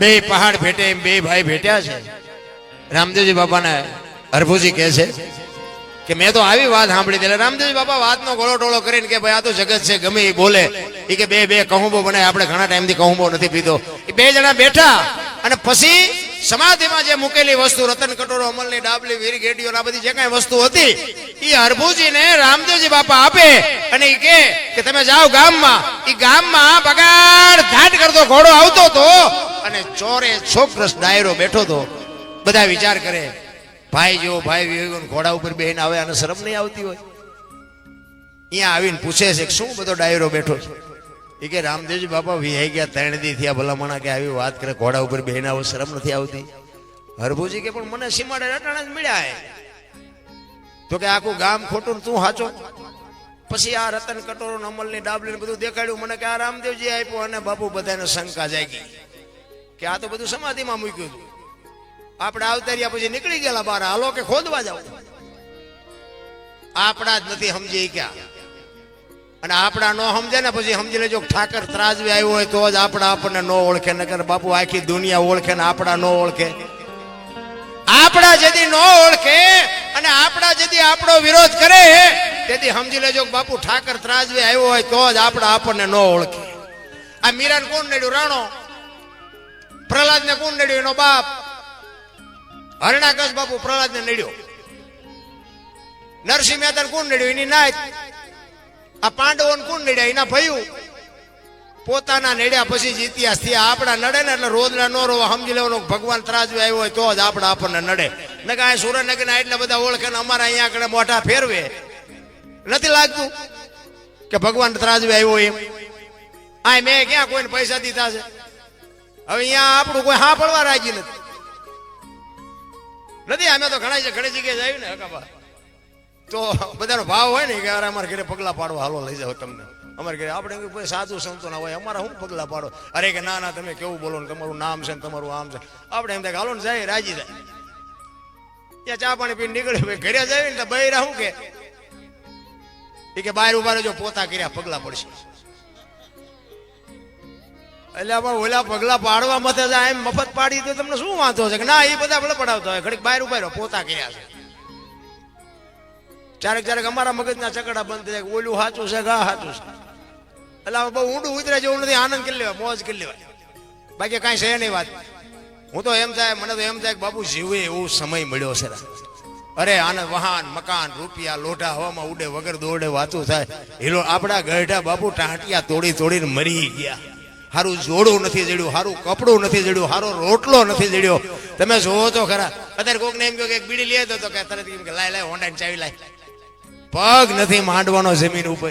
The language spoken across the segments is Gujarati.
બે પહાડ ભેટે એમ બે ભાઈ ભેટ્યા છે. રામદેવજી બાપાને હરભુજી કહે છે કે, મેં તો આવી વાત સાંભળી એટલે રામદેવજી બાપા વાતનો ગોળો ટોળો કરીને કે, ભાઈ, આ તો જગત છે, ગમે એ બોલે. એ કે, બે બે કહુંબો બને આપણે ઘણા ટાઈમથી કહુંબો નથી પીધો. એ બે જણા બેઠા અને પછી સમાધિમાં જે મૂકેલી વસ્તુ, રતન કટોરો, અમલની ડાબલી, વીર ગેડીઓ આ બધી જે કાંઈ વસ્તુ હતી એ હરભુજીને રામદેવજી બાપા આપે અને એ કે તમે જાઓ ગામમાં. એ ગામમાં બગાડ ધાટ કરતો ઘોડો આવતો હતો અને ચોરે છોકરસ ડાયરો બેઠો હતો બધા વિચાર કરે, ભાઈ જેવો ભાઈ વિવેક ઘોડા ઉપર બેહીને આવે અને શરમ નહીં આવતી હોય? અહીંયા આવીને પૂછે છે શું બધો ડાયરો બેઠો છે? એ કે, રામદેવજી બાપા વિહાઈ ગયા ત્રણ દી થયા, ભલામણા કે આવી વાત કરે, ઘોડા ઉપર બેહીને આવે, શરમ નથી આવતી. હરભુજી કે, પણ મને સીમાડે રટાણા જ મળ્યા હે. તો કે, આખું ગામ ખોટું ને તું સાચો પછી આ રતન કટોરો અમલ અમલની ડાબલી બધું દેખાડ્યું, મને કે, આ રામદેવજી આપ્યો અને બાપુ બધાને શંકા જાગી. કે આ તો બધું સમાધિમાં મૂક્યું હતું. આપણે આવતાર્યા પછી નીકળી ગયેલા બહાર હાલો કે ખોદવા જાવ આપણા જ નથી સમજી ગયા અને આપણા ન સમજે ને પછી સમજી લેજો ઠાકર ત્રાજવે આવ્યો હોય તો જ આપણા આપણને ન ઓળખે નગર બાપુ આખી દુનિયા ઓળખે ને આપણા ન ઓળખે. આપણા જેથી ન ઓળખે અને આપણા જેથી આપણો વિરોધ કરે, તેથી સમજી લેજો બાપુ ઠાકર ત્રાજવે આવ્યો હોય તો જ આપણા આપણને ન ઓળખે. આ મીરાન કોણ નડ્યું? રાણો. પ્રહલાદને કોણ નડ્યો? એનો બાપ. હરણાકશ બાપુ પ્રહલાદને નડ્યો. નરસિંહ મહેતા કોણ નડ્યો? એની નાય આ પાંડવો કોણ નડ્યા? એના ભયું. પોતાના નડ્યા પછી જ ઇતિહાસ આપણા નડે ને એટલે રોજના નો રોવા. સમજી લેવાનું ભગવાન ત્રાજવે આવ્યો હોય તો જ આપણા આપણને નડે. ને કાંઈ સુરેન્દ્રનગરના એટલા બધા ઓળખે ને અમારા અહીંયા આગળ મોઢા ફેરવે. નથી લાગતું કે ભગવાન ત્રાજવે આવ્યો એમ. આ મેં ક્યાં કોઈને પૈસા દીધા છે? હવે અહીંયા આપણું કોઈ હા પડવા રાજી નથી. નથી, અમે તો ઘણા ઘણી જગ્યાએ જાય ને હકાબા. તો બધાનો ભાવ હોય ને કે અરે અમારા ઘરે પગલા પાડવા હાલો, લઈ જાઓ તમને. અમારે ઘરે આપણે કોઈ સાધુ સંતો ના હોય, અમારા શું પગલા પાડો? અરે કે ના ના, તમે કેવું બોલો ને, તમારું નામ છે ને તમારું આમ છે. આપણે એમ થાય હાલો ને જાય, રાજી જાય ત્યાં ચા પાણી પીને નીકળે ભાઈ ઘરે જાય ને તો બૈરા શું કે? કે બહાર ઊભા રહેજો, પોતા કર્યા, પગલા પડશે. એટલે પણ ઓલા પગલા પાડવા જાય એમ મફત પાડી તો તમને શું વાંધો છે કે ના, એ બધા ભલે પડાવતા હોય. ઘડીક બહાર ઊભા પોતા ગયા છે. ક્યારેક ક્યારેક અમારા મગજના ચકડા બંધ થઈ જાય ઓલું સાચું છે ગા સાચું છે. એટલે બહુ ઊંડું ઉતરે જેવું નથી, આનંદ કરી લેવાય, મોજ કરી લેવાય. બાકી કાંઈ છે નહીં વાત. હું તો એમ થાય, મને તો એમ થાય કે બાપુ જીવે એવો સમય મળ્યો છે. અરે આને વાહન, મકાન, રૂપિયા, લોઢા, હવામાં ઉડે, વગર દોડે વાતું થાય. હીરો આપણા ગઢા બાપુ ટાંટિયા તોડી તોડીને મરી ગયા. હારું જોડું નથી જડ્યું, હારું કપડું નથી જડ્યું, હારો રોટલો નથી જડ્યો. તમે જોવો તો ખરા. અત્યારે કોકને એમ કહો કે બીડી લે તો કે તરત એમ કે લાય લાય હોન્ડા ચાવી લાય. પગ નથી માંડવાનો જમીન ઉપર.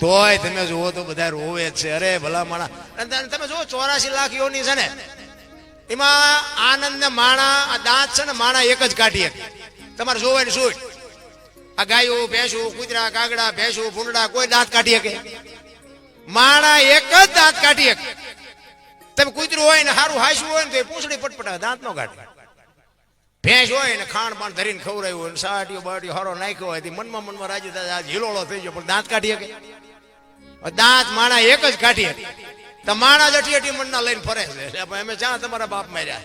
તોય તમે જુઓ તો બધા રોવે જ છે. અરે ભલા માણા તમે- જુઓ ચોરાસી લાખ યોની છે ને, એમાં આનંદ ને માણા, આ દાંત છે ને માણા એક જ કાઢીએ તમારે જોવે ને શું આ ગાયો ભેંસું, કૂતરા, કાગડા, ભેંસું, ભૂંડડા કોઈ દાંત કાઢી શકે. માણા એક જ દાંત કાઢી તમે કૂતરું હોય ને સારું હાસું હોય ને તો એ પૂંછડી પટપટા દાંત નો કાઢે. ભેંસ હોય ને ખાણ પાણ ધરીને ખવડાવ્યું હોય ને સાટીઓ બાટીઓ હારો નાખ્યો હોય મનમાં મનમાં રાજી દાદા હિલોળો થઈ ગયો, પણ દાંત કાઢી શકે? દાંત માણા એક જ કાઢી શકે. તો માણા જ અટી મણના લઈને ફરે છે. અમે જ્યાં તમારા બાપ માર્યા.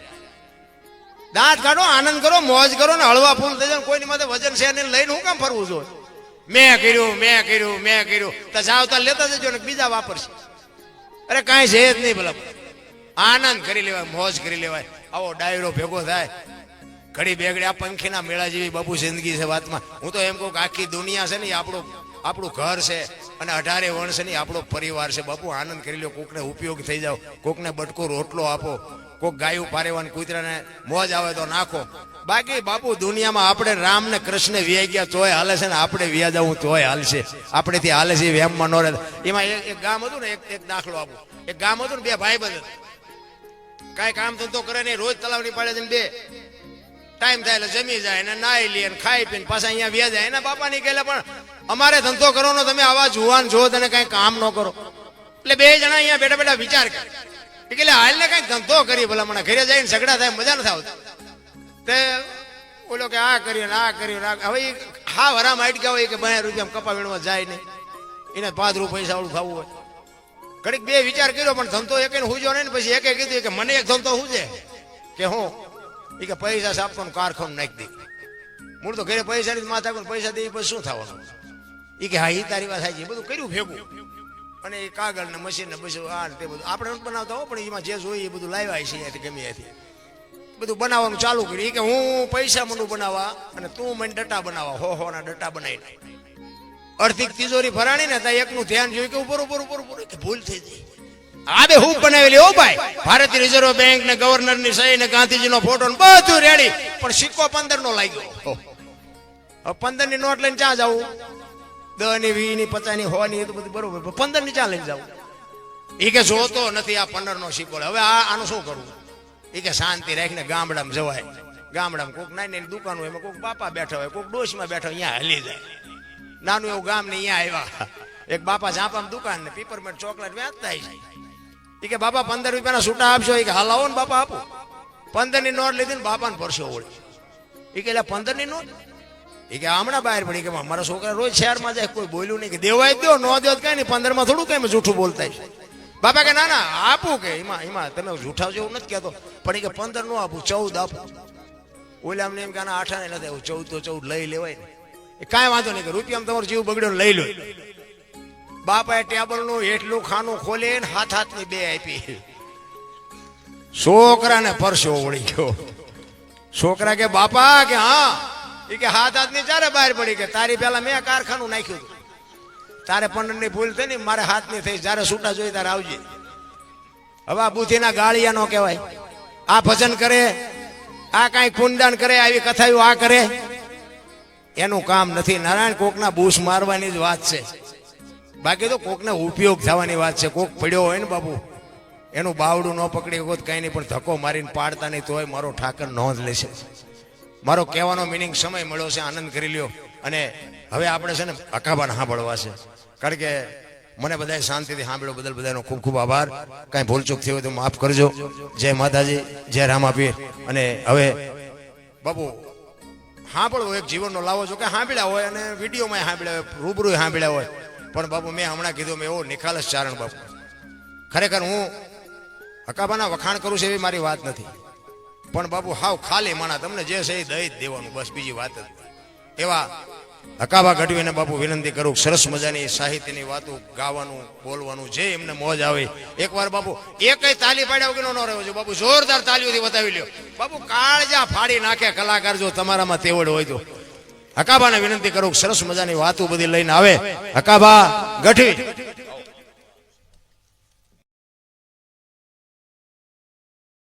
દાંત કાઢો, આનંદ કરો, મોજ કરો ને હળવા ફૂલ થઈ જાય કોઈની માથે વજન છે ને લઈને હું કામ ફરવું જોઈએ મેં કર્યું મેં કર્યું મેં કર્યું. તો જાવ તો લેતા જજો ને બીજા વાપરશે. અરે કાંઈ છે જ નહીં ભલા. આનંદ કરી લેવાય, મોજ કરી લેવાય. આવો ડાયરો ભેગો થાય. ઘડી બેગડી આ પંખીના મેળા જેવી બાપુ જિંદગી છે વાતમાં. હું તો એમ કહું કે આખી દુનિયા છે ને આપણું આપણું ઘર છે અને અઢારે વણ છે આપણો પરિવાર છે. બાપુ, આનંદ કરી લો કોકને ઉપયોગ થઈ જાવ, કોકને બટકો રોટલો આપો, કોક ગાયું પારેવાન કૂતરાને મોજ આવે તો નાખો. બાકી બાપુ, દુનિયામાં આપણે રામ ને કૃષ્ણ વ્યાઈ ગયા તોય હાલે છે ને આપણે વ્યા જવું તોય હાલશે આપણેથી હાલે છે વેમમાં નો રહે. એમાં એક ગામ હતું ને, એક દાખલો આપું. એક ગામ હતું ને, બે ભાઈ બંધ કાંઈ કામ ધંધો કરે નહીં, રોજ તલાવની પાડે છે ને બે. ટાઈમ થાય એટલે જમી જાય ને નાઈ લે ખાઈ પીને પાછા અહીંયા વ્યા જાય. એના બાપાની કહેલા પણ અમારે ધંધો કરવાનો, તમે આવા જુવાન જો તને કઈ કામ ન કરો. એટલે બે જણા અહીંયા બેઠા બેઠા વિચાર કરે. એટલે હાલ ને કઈ ધંધો કરી ભલા મને ઘરે જઈને ઝઘડા થાય, મજા નથી આવતી. તે બોલો કે, આ કર્યું ને આ કર્યું ને હવે હા હાઈટ ગયા હોય કે બે રૂપિયા કપા વીણવા જાય નહીં. એને પાંચ રૂપિયા પૈસા વાળું ખાવું હોય. ઘડીક બે વિચાર કર્યો, પણ ધંધો એક હુજો નહીં પછી એકે કીધું કે મને એક ધંધો હુજે. કે હું? એ કે પૈસા સાપવાનું કારખાનું નાખી દે. મૂળ તો ઘરે પૈસા ની માથા પૈસા દે પછી શું થવાનું? એ કે, હા એ તારી વાત છે. બધું કર્યું ભેગું. અને એ કાગળ ને મશીન ને બધું, આ તે બધું. આપણે બનાવતા હો, પણ એમાં જે જોઈએ એ બધું લાવ્યા છે અહીંયાથી ગમે ત્યાંથી બધું બનાવવાનું ચાલુ કર્યું. કે, હું પૈસા મંડું બનાવવા અને તું મને ડટા બનાવવા. હો હો, ના ડટા બનાવી અર્ધિક તિજોરી ભરાણી ને ત્યાં એકનું ધ્યાન જોયું કે ઉપર ઉપર ઉપર ઉપર. કે, ભૂલ થઈ ગઈ. આ બે હું બનાવેલી ઓ ભાઈ. ભારતીય રિઝર્વ બેંક ને ગવર્નરની સહી ને ગાંધીજી નો ફોટો ને બધું રેડી પણ સિક્કો પંદર નો લાગ્યો. પંદરની નોટ લઈને ક્યાં જવું દસની વી ની પચાસની ની એ તો બધું બરોબર. પંદરની ચાલે જાવ એ કે જોતો નથી આ પંદર નો શીખોડે હવે આ આનું શું કરવું? એ કે શાંતિ રાખીને ગામડામાં જવાય. ગામડામાં કોઈક નાની નાની દુકાન હોય, એમાં કોઈક બાપા બેઠા હોય કોઈક ડોશમાં બેઠા હોય અહીંયા હલી જાય. નાનું એવું ગામ ને અહીંયા આવ્યા. એક બાપા ઝાપામાં દુકાન ને પીપરમેન્ટ ચોકલેટ વેચતા છે. એ કે બાપા પંદર રૂપિયાના છૂટા આપશો? એ કે હાલ આવો ને બાપા આપો. પંદરની નોટ લીધી ને બાપાને પરસો ઓળી એ કે એટલે પંદરની નોટ? એ કે હમણાં બહાર પડી કે મારા છોકરા રોજ શહેરમાં જાય, કોઈ બોલ્યું નહીં કે દેવાય દો ન દો કઈ નહીં પંદરમાં થોડું કઈ જૂઠું બોલતા બાપા કે, ના ના, આપું કે, એમાં એમાં તમે જૂઠા જેવું નથી કહેતો, પણ એ કે પંદર નો આપું, ચૌદ આપું. ઓલા એમ કે, આના આઠા નથી આવું ચૌદ તો ચૌદ લઈ લેવાય ને. એ કાંઈ વાંધો નહીં કે રૂપિયામાં તમારો જીવ બગડ્યો લઈ લો. બાપાએ ટેબલનું એટલું ખાનું ખોલે ને હાથ હાથની બે આપી. છોકરાને પરસો વળી ગયો. છોકરા કે, બાપા કે, હા એ કે હાથ હાથની ચારે બહાર પડી કે તારી પેલા મેં કારખાનું નાખ્યું હતું. તારે પંદરની ભૂલ થઈ ને મારે હાથની થઈ. જ્યારે છૂટા જોઈ તારે આવજે. હવે આ બુદ્ધિના ગાળિયા નો કહેવાય. આ ભજન કરે, આ કાંઈ કુંડાન કરે, આવી કથાઓ આ કરે. એનું કામ નથી. નારાયણ કોકના બૂસ મારવાની જ વાત છે. બાકી તો કોકને ઉપયોગ થવાની વાત છે. કોક પડ્યો હોય ને બાબુ એનું બાવડું ન પકડી હોત, કઈ નહીં. પણ ધક્કો મારીને પાડતા નહીં તોય મારો ઠાકર નોંધ લેશે. મારો કહેવાનો મિનિંગ સમય મળ્યો છે, આનંદ કરી લ્યો. અને હવે આપણે છે ને અકાબાને સાંભળવા છે. કારણ કે મને બધાએ શાંતિથી સાંભળ્યો બદલ બધાનો ખૂબ ખૂબ આભાર. કાંઈ ભૂલચૂક થઈ હોય તો માફ કરજો. જય માતાજી, જય રામાપીર. અને હવે બાબુ સાંભળવો એક જીવનનો લાવો. છો કે સાંભળ્યા હોય અને વિડીયોમાં સાંભળ્યા હોય રૂબરૂ સાંભળ્યા હોય. પણ બાબુ મેં હમણાં કીધું, મેં એવો નિખાલસ ચારણ બાપુ. ખરેખર હું હકાબાના વખાણ કરું છું એવી મારી વાત નથી. પણ બાબુ હાવ ખાલી માણા, તમને જે છે એ દઈ જ દેવાનું, બસ બીજી વાત જ એવા હકાબા ગઢવીને બાપુ વિનંતી કરું, સરસ મજાની સાહિત્યની વાતો ગાવાનું, બોલવાનું, જે એમને મોજ આવે. એકવાર બાપુ, એકય તાલી પાડ્યા વગર ન રહ્યો છે બાપુ જોરદાર તાલીઓથી બતાવી લ્યો. બાપુ, કાળજા ફાડી નાખે કલાકાર જો તમારામાં તેવડ હોય તો. હકાબાને વિનંતી કરું, સરસ મજાની વાતો બધી લઈને આવે. હકાબા ગઢવી